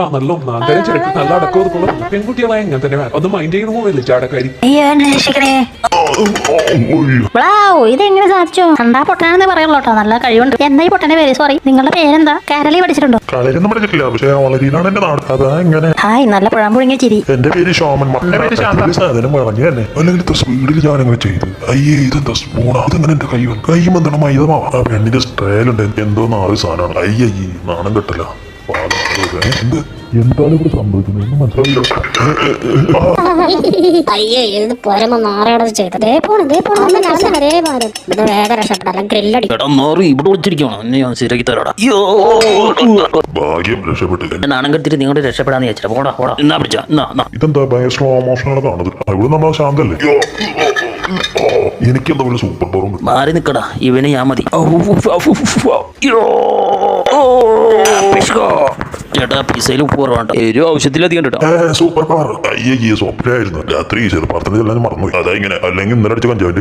ആ നല്ല തന്നെ അത് മൈൻഡ് പോവില്ല ചാടക്കാരി ഇതെങ്ങനെ സാധിച്ചു? കണ്ടാ പൊട്ടനാണെന്ന് പറയുള്ളൂ കേട്ടോ. നല്ല കഴിവുണ്ട്. പൊട്ടനെ പേര്? സോറി നിങ്ങളുടെ പേരെന്താ? കേരളി പഠിച്ചിട്ടുണ്ടോ? കളരിയൊന്നും പഠിച്ചിട്ടില്ല. പക്ഷെ വളരിയിലാണ് എന്റെ നാട്. അതാ എങ്ങനെ ഹായ് നല്ല ചിരി. എന്റെ പേര് സാധനം പറഞ്ഞു തന്നെ. അല്ലെങ്കിൽ സ്പീഡിൽ ചെയ്തു. അയ്യേ ഇതെന്താ സ്പൂണാ അതെങ്ങനെ എന്റെ കൈ വന്നു? കൈ മന്ദണം മൈദമാവാ ആ പെണ്ണിന്റെ സ്റ്റൈലുണ്ട് എന്തോ നാല് സാധനമാണ്. അയ്യേ നാണം കെട്ടല. എന്താണ് ഇവിടെ സംഭവിക്കുന്നത് ഒന്നും മനസ്സിലാവില്ല അയ്യേ ഇത് ചെയ്തത് വേഗം ഗ്രില്ലടി ഇവിടെ വിളിച്ചിരിക്കണം എന്നെ ഞാൻ ശരിയാക്കി തരാടാ. അയ്യോ. ഭാഗ്യം രക്ഷപ്പെട്ടില്ല. എന്നെ നാണം കെടുത്തിട്ട് നിങ്ങളുടെ രക്ഷപ്പെടാന്ന് പോടാ പോടാ. എന്നാ പിടിച്ചാ എന്നാ എന്നാ. ഇതെന്താ ഭയങ്കര സ്ലോ മോഷനാണ് കാണുന്നത്? ആ, ഇവിടെ നമ്മളെ ശാന്തല്ലേ? എനിക്കെന്താ പോലെ സൂപ്പർ പവർ മാറി നിക്കടാ. ഇവന് ഞാൻ മതി. പിശുക്കോ. ചേട്ടാ പിസയിൽ ഉപ്പ് കുറവാണ്ട് ഒരു ഔഷധത്തിലധികം കേട്ടോ. Super power. അയ്യേ സ്വപ്നമായിരുന്നു രാത്രി ചെറുപ്പത്തിൽ എല്ലാം മറന്നു അതാ ഇങ്ങനെ അല്ലെങ്കിൽ ഇന്നലെ അടിച്ച കഞ്ചാവിന്റെ